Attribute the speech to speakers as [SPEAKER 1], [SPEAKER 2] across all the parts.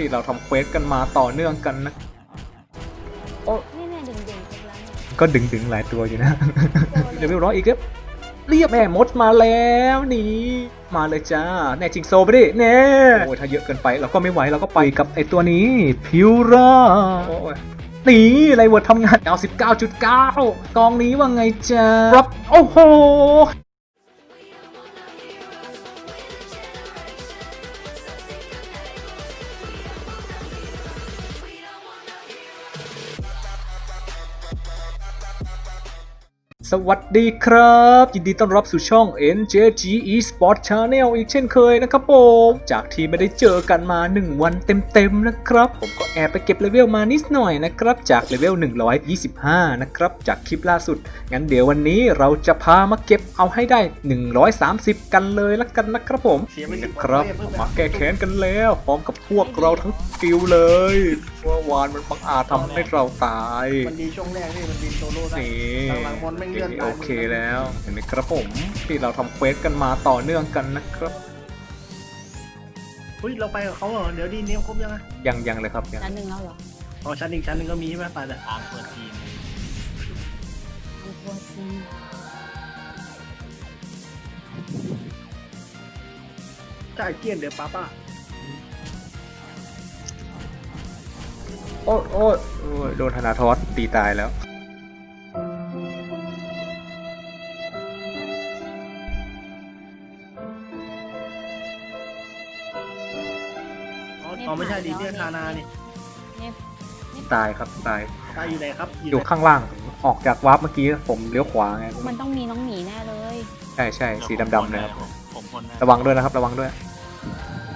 [SPEAKER 1] ที่เราทำเควสกันมาต่อเนื่องกันนะ
[SPEAKER 2] นี่เนี่ยดึงดึงๆครบแล้วเนี่ย
[SPEAKER 1] ก็ดึงดึงๆหลายตัวอยู่นะ เดี๋ยวไม่ร้อยอีกครับเรียบแม่มดมาแล้วนี่ มาเลยจ้า แน่จริงโซไปดิแน่โอ้ยถ้าเยอะเกินไปเราก็ไม่ไหวเราก็ไปกับไอตัวนี้ พิวราโอ้ยนี่ไรเวิร์ดทำงานเอา19.9 กองนี้ว่าไงจ้ารับโอ้โห สวัสดีครับ ยินดีต้อนรับสู่ช่อง NJG Esport Channel อีกเช่นเคยนะครับผม จากที่ไม่ได้เจอกันมา 1 วันเต็มๆนะครับ ผมก็แอบไปเก็บเลเวลมานิดหน่อยนะครับ จากเลเวล 125 นะครับ จากคลิปล่าสุด งั้นเดี๋ยววันนี้เราจะพามาเก็บเอาให้ได้ 130 กันเลยละกันนะครับผม
[SPEAKER 3] เสียไป
[SPEAKER 1] นี่
[SPEAKER 3] สิบ
[SPEAKER 1] นะครับ
[SPEAKER 3] วัน
[SPEAKER 1] มาแก้แค้นกันแล้ว พร้อมกับพวกเราทั้งกิลด์เลยเมื่อวานมันบังอาจทำให้เราตาย
[SPEAKER 3] มันดีช่วงแรกนี่มันบินโซโล่ได้
[SPEAKER 1] นี่
[SPEAKER 3] หลังๆมอนแม่งเลื่อนตาย
[SPEAKER 1] โอเคแล้วเห็นไหมครับผมที่เราทำเควสกันมาต่อเนื่องกันนะครับ
[SPEAKER 3] เฮ้ยเราไปกับเขาเหรอเดี๋ยวดีเนี้ยครบยังไง
[SPEAKER 1] ยังยังเลยครับยัง
[SPEAKER 2] ชั้นหนึ่งแล้วเหรอ
[SPEAKER 3] อ๋อชั้นอีกชั้นหนึ่งก็มีใช่ไหมไปแต่
[SPEAKER 4] ตามเปิดทีม
[SPEAKER 2] มีตัวจริง
[SPEAKER 3] จ่ายเกลี้ยนเดี๋ยวป้าป้า
[SPEAKER 1] โอ้ยโอ้ยโอ้ยโดนธนาทอสตีตายแล้ว
[SPEAKER 3] ไม่ใช่ดีเนี่ยคานานี่
[SPEAKER 2] เนี่ย
[SPEAKER 1] ตายครับตาย
[SPEAKER 3] ตายอยู่ไหนครับ
[SPEAKER 1] อยู่
[SPEAKER 3] ไหน
[SPEAKER 1] ข้างล่างออกจากวาร์ปเมื่อกี้ผมเลี้ยวขวาไง
[SPEAKER 2] มันต้องมีน้องหมีแน่เลย
[SPEAKER 1] ใช่ใช่สีดำๆเลยครับ
[SPEAKER 4] ผมผมคนน
[SPEAKER 1] ระวังด้วยนะครับ ระวังด้วย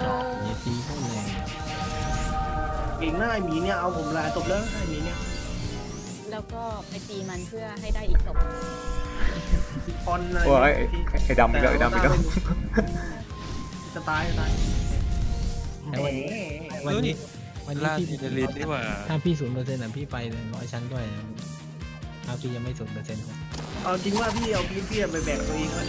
[SPEAKER 2] เออ
[SPEAKER 5] อย่าตีเขาแรง
[SPEAKER 3] เก่งหน้าไอ้หมีเนี่ยเอาผมลายตบแล้วไอ้หมีเนี่ย
[SPEAKER 2] แล้วก็ไปตีมันเพื่อให้ได้อีกศพ
[SPEAKER 3] ออนอะไร
[SPEAKER 1] โอ้ยไอ้ไอ้ดำอีกแล้วไอ้ดำอีกแล้ว
[SPEAKER 3] จะตายจะตาย
[SPEAKER 5] แต่ วันนี้วันนี้วันนี้
[SPEAKER 4] ล่า
[SPEAKER 5] พี่
[SPEAKER 4] ซีเดลินนี่หว่า
[SPEAKER 5] ถ้าพี่ศูนย์เปอร์เซ็นต์อะพี่ไปเลยร้อยชั้นด้วยนะถ้าพี่ยังไม่ศูนย์เปอร์เซ็นต์
[SPEAKER 3] เอาจริงว่าพี่เอาพีพี่ไปแบกตัวเองไว้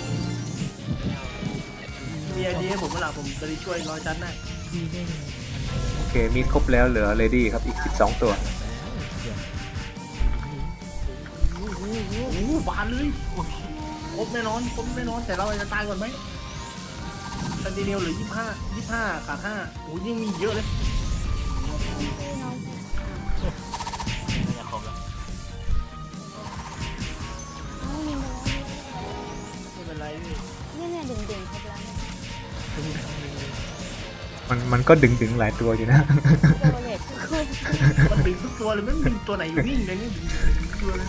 [SPEAKER 3] มีไอเดียให้ผมเมื่อไหร่ผมจะได้ช่วยร้อยชั้นได้
[SPEAKER 5] พี่ได้
[SPEAKER 1] โอเคมีครบแล้วเหลือเลดี้ครับอีก 12 ตัว
[SPEAKER 3] โอ้โหบานเลยครบแน่นอนครบแน่นอนแต่เราจะตายก่อนไหม ซันติเนลเหลือยี่ห้ายี่ห้าขาดห้าโอ้ยยังมีเยอะเลย
[SPEAKER 2] น้อง
[SPEAKER 4] น่าจะครบแล้ว
[SPEAKER 2] น้องยิงไปแล้ว
[SPEAKER 3] ไม่เป็นไรพี่
[SPEAKER 2] เนี่ยเนี่ยดึงดึงๆครบแล้วเนี่ย
[SPEAKER 1] มันมันก็ดึงดึงๆหลายตัวอยู่นะ
[SPEAKER 2] โซเลตคือ
[SPEAKER 3] มันดึงทุกตัวเลยไม่มีตัวไหนวิ่งเลยนี่ดึงทุกตัวเลย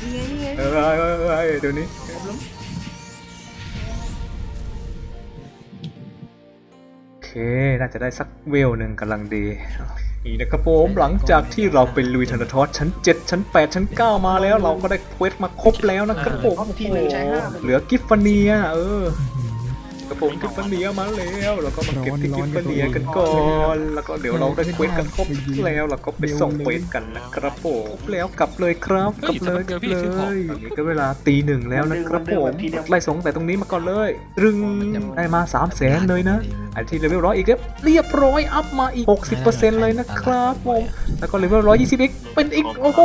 [SPEAKER 3] นี่ไงนี่ไง
[SPEAKER 1] เออเออเออเออเดี๋ยวนี้
[SPEAKER 3] ครบแล้ว
[SPEAKER 1] เค น่าจะได้สักเวลหนึ่งกำลังดี นี่นะครับผมหลังจากที่เราไปลุยธนาทอสชั้น 7 ชั้น 8 ชั้น 9 มาแล้ว เราก็ได้เควสมาครบแล้วนะครับผม
[SPEAKER 3] ครบทีหนึ่งใช้ห้า
[SPEAKER 1] เหลือกิฟฟาเนียเออ กระผมกิฟฟาเนียมาแล้วเราก็มาเก็บที่กิฟฟาเนียกันก่อนแล้วก็เดี๋ยวเราได้เควสกันครบแล้วเราก็ไปส่งเควสกันนะครับผมแล้วกลับเลยครับกลับเลยกลับเลยตอนนี้ก็เวลาตีหนึ่งแล้วนะครับผมไล่ส่งแต่ตรงนี้มาก่อนเลยรึงได้มา3 0 0แสนเลยนะอันที่เลเวลร้อยอีกเรียบร้อยอัพมาอีก 60%เลยนะครับผมแล้วก็เลเวลร้อยยี่สิบอีกเป็นอีกโอ้โห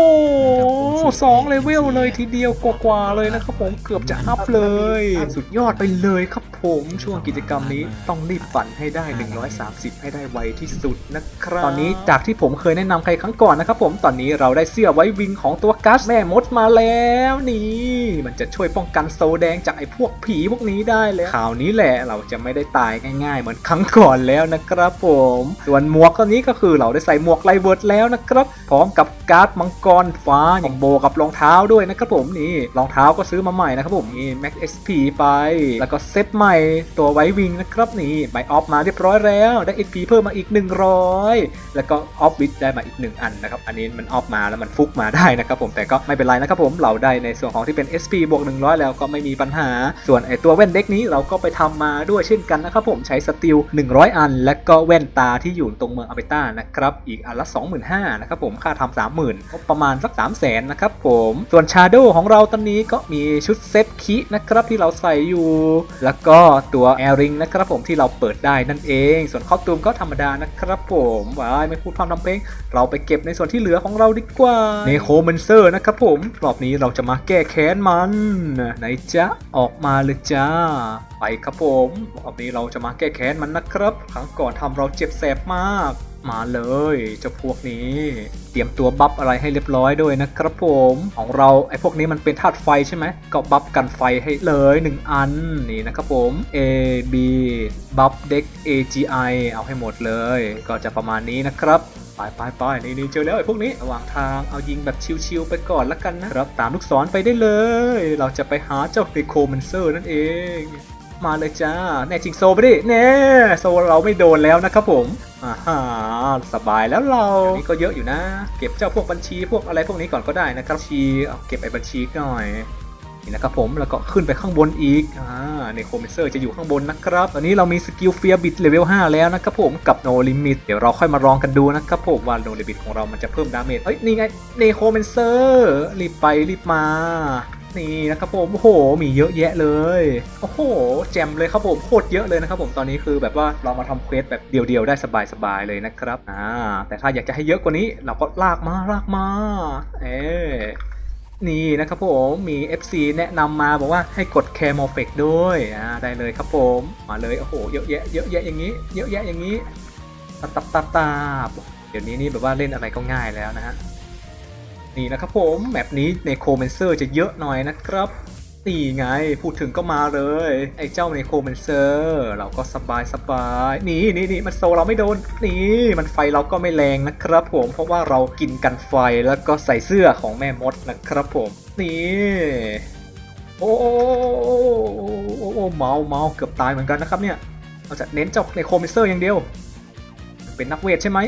[SPEAKER 1] สองเลเวลเลยทีเดียวกว่าๆเลยนะครับผมเกือบจะอัพเลย สุดยอดไปเลยครับผมช่วงกิจกรรมนี้ต้องรีบปั่นให้ได้ 130 ให้ได้ไวที่สุดนะครับ ตอนนี้จากที่ผมเคยแนะนำใครครั้งก่อนนะครับผมตอนนี้เราได้เสื้อไว้วิงของตัวกัสแม่มดมาแล้วนี่ มันจะช่วยป้องกันโซแดงจากไอ้พวกผีพวกนี้ได้เลยข่าวนี้แหละเราจะไม่ได้ตายง่าย ๆ เหมือนครั้งก่อนแล้วนะครับ ผม ส่วนหมวกตัวนี้ก็คือเราได้ใส่หมวกไลเวิร์ดแล้วนะครับพร้อมกับการ์ดมังกรฟ้าอย่างโบกับรองเท้าด้วยนะครับผมนี่รองเท้าก็ซื้อมาใหม่นะครับผมนี่ Max XP ไป แล้วก็เซตใหม่ตัวไววิงนะครับนี่ใบออฟมาเรียบร้อยแล้วได้ XP เพิ่มมาอีก 100 แล้วก็ออฟวิดได้มาอีก 1 อันนะครับ อันนี้มันออฟมาแล้วมันฟุกมาได้นะครับผมแต่ก็ไม่เป็นไรนะครับผมเราได้ในส่วนของที่เป็น SP บวก100 แล้วก็ไม่มีปัญหา ส่วนไอตัวแว่นเด็กนี้เราก็ไปทำมาด้วยเช่นกันนะครับผมใช้สติล100 อัน และก็แว่นตาที่อยู่ตรงเมืองอเบต้านะครับอีกอันละ25,000นะครับผมค่าทำ30,000ก็ประมาณสัก3 0 0 0 0นนะครับผมส่วนชาโดของเราตอนนี้ก็มีชุดเซตคินะครับที่เราใส่อยู่ แล้วก็ตัวแอริงนะครับผมที่เราเปิดได้นั่นเอง ส่วนคอสตูมก็ธรรมดานะครับผมว้ายไม่พูดพร่ำทำเพลง เราไปเก็บในส่วนที่เหลือของเราดีกว่าเนโคเมนเซอร์นะครับผมรอบนี้เราจะมาแก้แค้นมันไหนจ๊ะออกมาเลยจ้า ไปครับผมรอบนี้เราจะมาแก้แค้นมันนะครับครั้งก่อนทำเราเจ็บแสบมาก มาเลยเจ้าพวกนี้ เตรียมตัวบัฟอะไรให้เรียบร้อยด้วยนะครับผมของเราไอ้พวกนี้มันเป็นธาตุไฟใช่ไหมก็บัฟกันไฟให้เลยหนึ่งอันนี่นะครับผม A B บัฟเด็ก AGI เอาให้หมดเลย ก็จะประมาณนี้นะครับไปไปไปนี่นี่เจอแล้วไอ้พวกนี้ระหว่างทางเอายิงแบบชิวๆไปก่อนละกันนะครับ ตามลูกศรไปได้เลย เราจะไปหาเจ้าเดโคมันเซอร์นั่นเอง มาเลยจ้าแน่จริงโซไปดิแน่โซเราไม่โดนแล้วนะครับผมอ่าฮะสบายแล้วเราอันนี้ก็เยอะอยู่นะ เก็บเจ้าพวกบัญชีพวกอะไรพวกนี้ก่อนก็ได้นะครับชีเอาเก็บไอ้บัญชีหน่อยนี่นะครับผมแล้วก็ขึ้นไปข้างบนอีกอ่าในโคมเมเซอร์จะอยู่ข้างบนนะครับตอนนี้เรามีสกิลเฟียบิดเลเวล5แล้วนะครับผมกับโนลิมิตเดี๋ยวเราค่อยมาลองกันดูนะครับผมว่าโนลิมิตของเรามันจะเพิ่มดาเมจเอ้ยนี่ไงเนโคมเมเซอร์รีบไปรีบมา นี่นะครับผมโอ้โหมีเยอะแยะเลยโอ้โหแจมเลยครับผมโคตรเยอะเลยนะครับผมตอนนี้คือแบบว่าเรามาทำเควสแบบเดียวๆได้สบายๆเลยนะครับอ่าแต่ถ้าอยากจะให้เยอะกว่านี้ เราก็ลากมาลากมาเอ๊นี่นะครับผมมี FC แนะนำมาบอกว่าให้กดแคม o เฟกด้วยอ่าได้เลยครับผมมาเลยโอ้โหเยอะแยะเยอะแยะอย่างนี้ เยอะแยะอย่างนี้ตับตับตับตับเดี๋ยวนี้นี่แบบว่าเล่นอะไรก็ง่ายแล้วนะฮะ นี่นะครับผมแมปนี้ในโคเมนเซอร์จะเยอะหน่อยนะครับนี่ไงพูดถึงก็มาเลย ไอ้เจ้าในโคเมนเซอร์เราก็สบายสบายนี่นี่นี่มันโซเราไม่โดนนี่มันไฟเราก็ไม่แรงนะครับผมเพราะว่าเรากินกันไฟแล้วก็ใส่เสื้อของแม่มดนะครับผม นี่โอ้โอ้โอ้โอ้เมาเมาเกือบตายเหมือนกันนะครับเนี่ยเราจะเน้นเจ้าในโคเมนเซอร์อย่างเดียว เป็นนักเวทใช่ไหม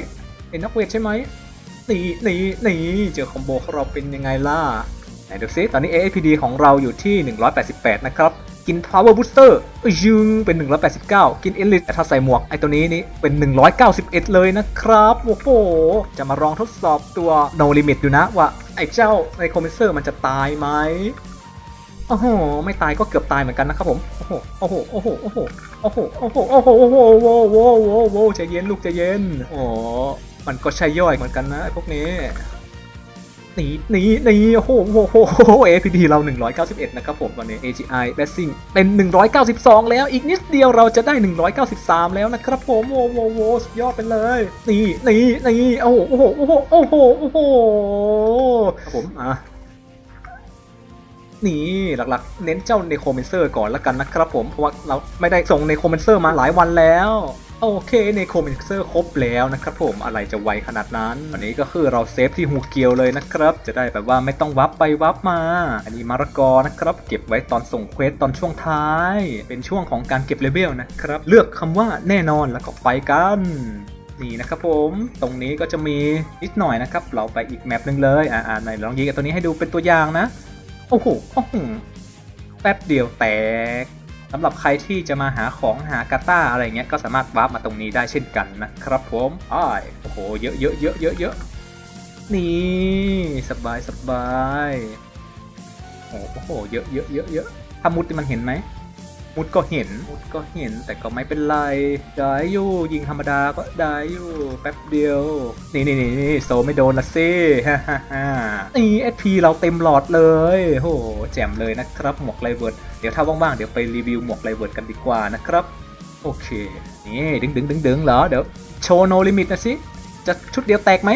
[SPEAKER 1] เป็นนักเวทใช่ไหม นี่นี่นี่เจอคอมโบของเราเป็นยังไงล่ะ ไหนดูซิ ตอนนี้ AAPD ของเราอยู่ที่ 188 นะครับ กิน Power Booster ยึงเป็น 189 กิน Elite แต่ถ้าใส่หมวก ไอตัวนี้นี่เป็น 191 เลยนะครับ โอ้โห จะมาลองทดสอบตัว No Limit ดูนะว่า ไอเจ้าในคอมเพนเซอร์มันจะตายไหมโอ้โห ไม่ตายก็เกือบตายเหมือนกันนะครับผม โอ้โห โอ้โห โอ้โห โอ้โห โอ้โห โอ้โห โอ้โห โอ้โห โอ้โห โอ้โหโอ้โหใจเย็นลูกใจเย็นโอ้ มันก็ใช่ย่อยเหมือนกันนะพวกนี้หนีหนีหนีโอ้โหโอ้โหโอ้โห APD เรา 191 นะครับผมตอนนี้ AGI b a s s i n g เป็น 192 แล้วอีกนิดเดียวเราจะได้ 193 แล้วนะครับผมโอ้โหโอ้สุดยอดไปเลยนี่นี่นี่โอ้โหโอ้โหโอ้โหโอ้โหโอ้โหครับผมอะนี่หลักๆ เน้นเจ้าเนโคเมนเซอร์ก่อนละกันนะครับผมเพราะว่าเราไม่ได้ส่งเนโคเมนเซอร์มาหลายวันแล้ว โอเคเนโคเมนเซอร์ครบแล้วนะครับผมอะไรจะไวขนาดนั้น อันนี้ก็คือเราเซฟที่ฮูเกียวเลยนะครับ จะได้แบบว่าไม่ต้องวับไปวับมา อันนี้มารกอนะครับ เก็บไว้ตอนส่งเควสตอนช่วงท้าย เป็นช่วงของการเก็บเลเวลนะครับ เลือกคำว่าแน่นอนแล้วก็ไปกันนี่นะครับผมตรงนี้ก็จะมีนิดหน่อยนะครับ เราไปอีกแมปหนึ่งเลยอ่าไหนลองยิงกับตัวนี้ให้ดูเป็นตัวอย่างนะ โอ้โหโอ้โหแป๊บเดียวแตกำหรับใครที่จะมาหาของหากาต้าอะไรเงี้ยก็สามารถวาร์ปมาตรงนี้ได้เช่นกันนะครับผมอ้ายโอ้โหเยอะเยอะเยอะเยอะเยอะนี่สบายสบายโอ้โหเยอะเยอะเยอะเยอะถ้ามุดนี่มันเห็นไหม มุดก็เห็นมุดก็เห็นแต่ก็ไม่เป็นไรได้อยู่ยิงธรรมดาก็ได้อยู่แป๊บเดียว นี่นี่นี่นี่โซไม่โดนละซิฮ่าฮ่าฮ่านี่เอพีเราเต็มหลอดเลยโหแจ่มเลยนะครับหมวกไลเวิร์ดเดี๋ยวถ้าว่างๆเดี๋ยวไปรีวิวหมวกไลเวิร์ดกันดีกว่านะครับ โอเค นี่ดึงดึงดึงดึงเหรอเดี๋ยวโชว์โนลิมิตนะสิจะชุดเดียวแตกไหม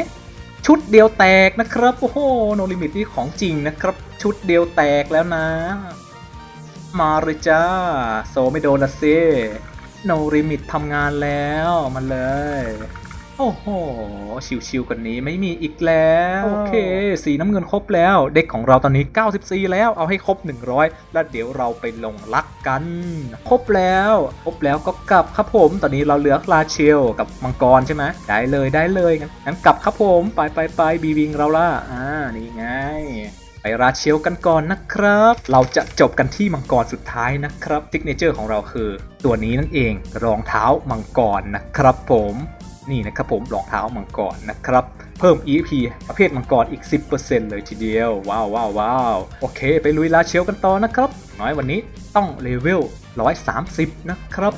[SPEAKER 1] ชุดเดียวแตกนะครับโอ้โหโนลิมิตนี่ของจริงนะครับ ชุดเดียวแตกแล้วนะ มาเลยจ้า โซไม่โดนละซิโนริมิตทำงานแล้วมาเลย โอ้โห ชิวๆกว่านี้ไม่มีอีกแล้ว โอเค สีน้ำเงินครบแล้ว เด็กของเราตอนนี้ 94 แล้วเอาให้ครบ 100 แล้วเดี๋ยวเราไปลงรักกัน ครบแล้ว ครบแล้วก็กลับครับผมตอนนี้เราเหลือลาเชลกับมังกรใช่ไหมได้เลยได้เลยงั้นงั้นกลับครับผมไปไปไปบีวิงเราล่ะอ่านี่ไง ไปราเชลกันก่อนนะครับ เราจะจบกันที่มังกรสุดท้ายนะครับทิกเนเจอร์ของเราคือ ตัวนี้นั่นเองรองเท้ามังกรนะครับผมนี่นะครับผมรองเท้ามังกรนะครับ เพิ่ม EP ประเภทมังกรอีก 10%เลยทีเดียว ว้าวว้าวว้าวโอเค ไปลุยราเชลกันต่อนะครับ น้อยวันนี้ต้องเลเวล 130 นะครับ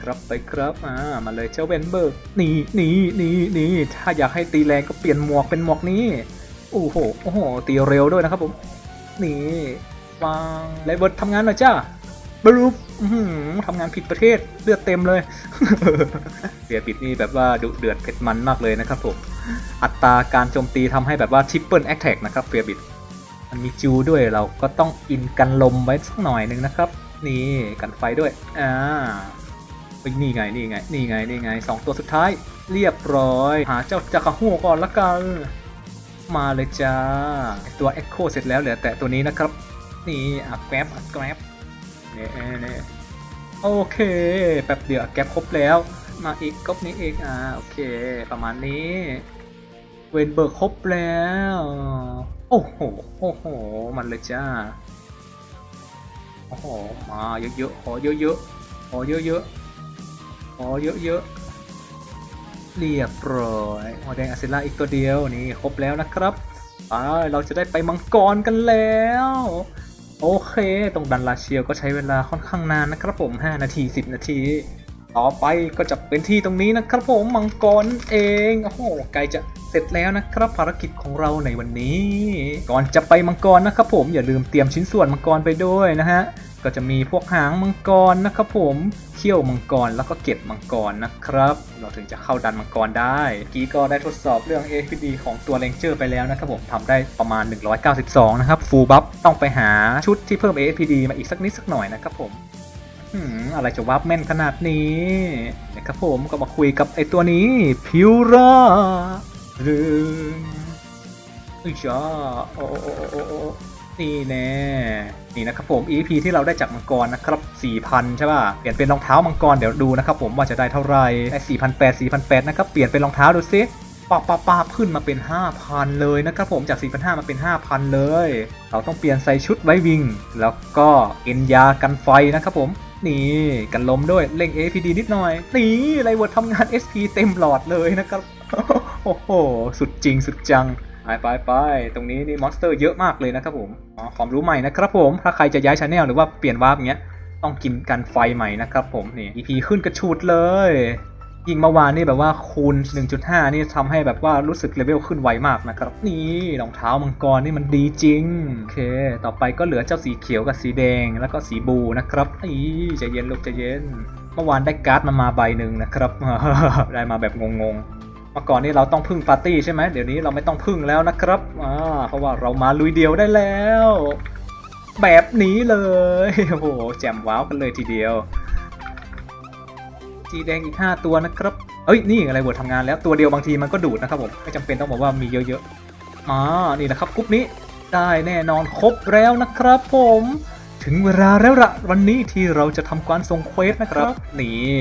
[SPEAKER 1] ครับไปครับอ่ามาเลยเจ้าเวนเบิร์กนี่นี่นี่นี่ถ้าอยากให้ตีแรงก็เปลี่ยนหมวกเป็นหมวกนี้ โอ้โหโอ้โหตีเร็วด้วยนะครับผม นี่วางเลเวิร์ดทำงานหน่อยจ้าบรูปทำงานผิดประเทศเลือดเต็มเลยเบียร์บิดนี่แบบว่าดุเดือดเผ็ดมันมากเลยนะครับผม อัตราการโจมตีทำให้แบบว่าทิปเปิลแอคแท็กนะครับเฟียบิด มันมีจูด้วยเราก็ต้องอินกันลมไว้สักหน่อยหนึ่งนะครับ นี่กันไฟด้วย อ่านี่ไงนี่ไงนี่ไงนี่ไงสองตัวสุดท้าย เรียบร้อย หาเจ้าจักรหัวก่อนละกัน มาเลยจ้า ตัว Echo เสร็จแล้วเหลือแต่ตัวนี้นะครับ นี่อะแกร็บอะแกร็บเนี่ยเนี่ยโอเค แป๊บเดียวอะแกร็บครบแล้ว มาอีกก๊อบนี้อีกอ่าโอเค ประมาณนี้เวนเบิร์กครบแล้ว โอ้โหโอ้โห มันเลยจ้า โอ้โห มาเยอะๆขอเยอะๆขอเยอะๆขอเยอะๆ เรียบร้อยหัวแดงอาเซล่าอีกตัวเดียวนี่ครบแล้วนะครับเราจะได้ไปมังกรกันแล้ว โอเค ตรงดันลาเชียวก็ใช้เวลาค่อนข้างนานนะครับผม 5 นาที 10 นาที ต่อไปก็จะเป็นที่ตรงนี้นะครับผมมังกรเองโอ้โหใกล้จะเสร็จแล้วนะครับภารกิจของเราในวันนี้ ก่อนจะไปมังกรนะครับผมอย่าลืมเตรียมชิ้นส่วนมังกรไปด้วยนะฮะ ก็จะมีพวกหางมังกรนะครับผมเขี้ยวมังกรแล้วก็เกล็ดมังกรนะครับ เราถึงจะเข้าดันมังกรได้กี้ก็ได้ทดสอบเรื่อง APD ของตัวเลงเจอร์ไปแล้วนะครับผมทำได้ประมาณ 192 นะครับฟูลบัฟต้องไปหาชุดที่เพิ่ม APD มาอีกสักนิดสักหน่อยนะครับผมหืมอะไรจะวับแม่นขนาดนี้นะครับผมก็มาคุยกับไอตัวนี้พิวราหรืออุ้ยจ้าโอ้โอ้โอ้ นี่แน่นี่นะครับผม EP ที่เราได้จากมังกรนะครับ 4,000 ใช่ป่ะ เปลี่ยนเป็นรองเท้ามังกรเดี๋ยวดูนะครับผมว่าจะได้เท่าไหร่ได้4,800 4,800นะครับ เปลี่ยนเป็นรองเท้าดูซิป้าป้าป้าบขึ้นมาเป็น 5,000 เลยนะครับผมจาก 4,500 มาเป็น 5,000 เลย เราต้องเปลี่ยนใส่ชุดไว้วิ่งแล้วก็เอ็นยากันไฟนะครับผมนี่กันลมด้วยเร่ง APD นิดหน่อย นี่ไรเวิร์ดทำงาน SP เต็มหลอดเลยนะครับ โอ้โห สุดจริงสุดจัง ไปไปไปตรงนี้นี่มอนสเตอร์เยอะมากเลยนะครับผมอ๋อความรู้ใหม่นะครับผม ถ้าใครจะย้ายชาแนลหรือว่าเปลี่ยนวาร์ปเงี้ย ต้องกินกันไฟใหม่นะครับผมนี่ EP ขึ้นกระชูดเลยยิงเมื่อวานนี่แบบว่าคูณ 1.5 นี่ทำให้แบบว่ารู้สึกเลเวลขึ้นไวมากนะครับ นี่รองเท้ามังกรนี่มันดีจริง โอเค ต่อไปก็เหลือเจ้าสีเขียวกับสีแดงแล้วก็สีบูนะครับอีใจเย็นลูกใจเย็น เมื่อวานได้การ์ดมามาใบหนึ่งนะครับ ได้มาแบบงงๆ เมื่อก่อนนี่เราต้องพึ่งปาร์ตี้ใช่ไหมเดี๋ยวนี้เราไม่ต้องพึ่งแล้วนะครับอ่าเพราะว่าเรามาลุยเดียวได้แล้ว แบบนี้เลยโอ้โหแจ่มว้าวกันเลยทีเดียวสีแดงอีก 5 ตัวนะครับเอ้ยนี่อะไรเวิร์ดทำงานแล้วตัวเดียวบางทีมันก็ดูดนะครับผมไม่จำเป็นต้องบอกว่ามีเยอะๆมานี่นะครับกรุ๊ปนี้ได้แน่นอนครบแล้วนะครับ ผมถึงเวลาแล้วละวันนี้ที่เราจะทำการส่งเควสนะครับ นี่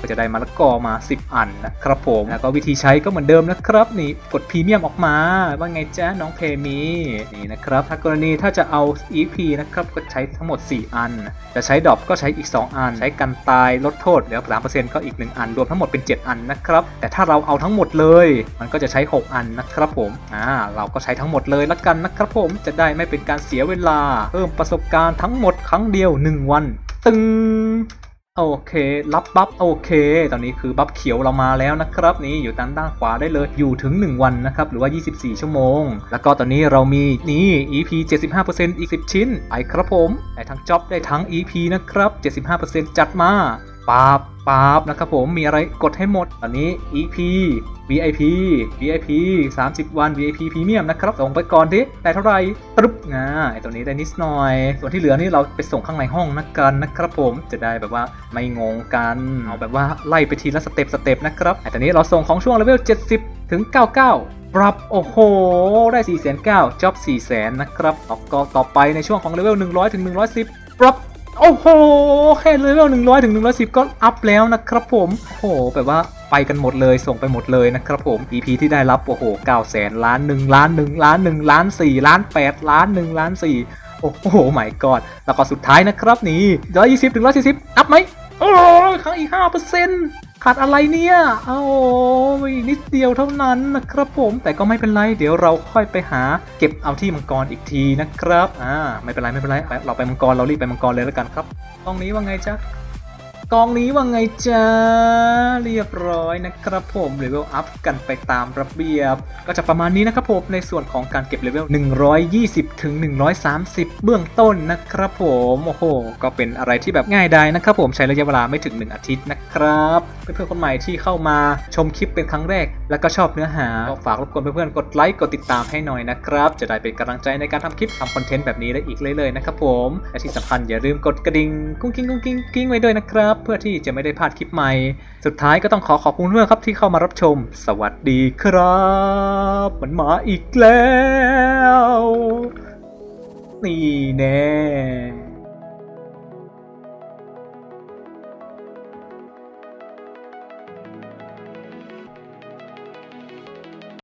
[SPEAKER 1] ก็จะได้มะละกอมา 10 อันนะครับผมแล้วก็วิธีใช้ก็เหมือนเดิมนะครับนี่กดพรีเมียมออกมาว่าไงจ๊ะน้องเพมีนี่นะครับถ้ากรณีถ้าจะเอา EP นะครับก็ใช้ทั้งหมด 4 อัน จะใช้ดรอปก็ใช้อีก 2 อัน ใช้กันตายลดโทษเหลือ3%ก็อีก 1 อัน รวมทั้งหมดเป็น 7 อันนะครับแต่ถ้าเราเอาทั้งหมดเลย มันก็จะใช้ 6 อันนะครับผมอ่าเราก็ใช้ทั้งหมดเลยละกันนะครับผมจะได้ไม่เป็นการเสียเวลาเพิ่มประสบการณ์ทั้งหมดครั้งเดียว 1 วัน ตึง โอเค รับบัฟโอเค ตอนนี้คือบัฟเขียวเรามาแล้วนะครับ นี่อยู่ด้านด้านขวาได้เลยอยู่ถึง 1 วันนะครับ หรือว่า 24 ชั่วโมง แล้วก็ตอนนี้เรามีนี่ EP 75%อีก 10 ชิ้นไปครับผม ได้ทั้งจ็อบได้ทั้ง EP นะครับ 75%จัดมา ปาบปาบนะครับผมมีอะไรกดให้หมดตอนนี้ EP VIP VIP 30 วัน VIP พรีเมียมนะครับส่งไปก่อนดิได้เท่าไหร่ตรึบงาไอตัวนี้ได้นิดหน่อย ส่วนที่เหลือนี่เราไปส่งข้างในห้องนักกันนะครับผมจะได้แบบว่าไม่งงกันเอาแบบว่าไล่ไปทีละสเต็ปสเต็ปนะครับไอตัวนี้เราส่งของช่วงเลเวล 70 ถึง 99ปรับ โอ้โห ได้4 9 0 0 0จ็อบ4 0 0 0 0นะครับแล้วก็ต่อไปในช่วงของเลเวล 100 ถึง 110ปรับ โอ้โห แค่เลเวล100ถึง110ก็อัพแล้วนะครับผมโอ้โหแบบว่าไปกันหมดเลยส่งไปหมดเลยนะครับผม EP ที่ได้รับ โอ้โห9แสนล้าน1ล้าน1ล้าน1ล้าน4ล้าน8ล้าน1ล้าน4โอ้โหหม่กอดแล้วก็สุดท้ายนะครับนี่120ถึง140อัพไหมโอ้ยครั้งอีก5เปอร์เซ็นต์ ขาดอะไรเนี่ย เอาอีกนิดเดียวเท่านั้นนะครับผม แต่ก็ไม่เป็นไร เดี๋ยวเราค่อยไปหา เก็บเอาที่มังกรอีกทีนะครับ อ่า ไม่เป็นไรไม่เป็นไรไเราไปมังกรเรารีบไปมังกรเลยแล้วกันครับกองนี้ว่าไงจ๊ะ กองนี้ว่าไงจ๊ะเรียบร้อยนะครับผมเลเวลอัพกันไปตามระเบียบ ก็จะประมาณนี้นะครับผมในส่วนของการเก็บเลเวล 120 ถึง 130 เบื้องต้นนะครับผมโอ้โหก็เป็นอะไรที่แบบง่ายดายนะครับผมใช้ระยะเวลาไม่ถึง 1 อาทิตย์นะครับเพื่อนๆคนใหม่ที่เข้ามาชมคลิปเป็นครั้งแรก แล้วก็ชอบเนื้อหาก็ฝากรบกวนเพื่อนๆกดไลค์กดติดตามให้หน่อยนะครับจะได้เป็นกำลังใจในการทำคลิปทำคอนเทนต์แบบนี้ได้อีกเลยๆนะครับผมและที่สำคัญอย่าลืมกดกระดิ่งกุ้งกิ้งกุ้งกิ้งกิ้งไว้ด้วยนะครับนะครับเพื่อที่จะไม่ได้พลาดคลิปใหม่ สุดท้ายก็ต้องขอขอบคุณเพื่อนครับที่เข้ามารับชม สวัสดีครับ มันมาอีกแล้ว นี่แน่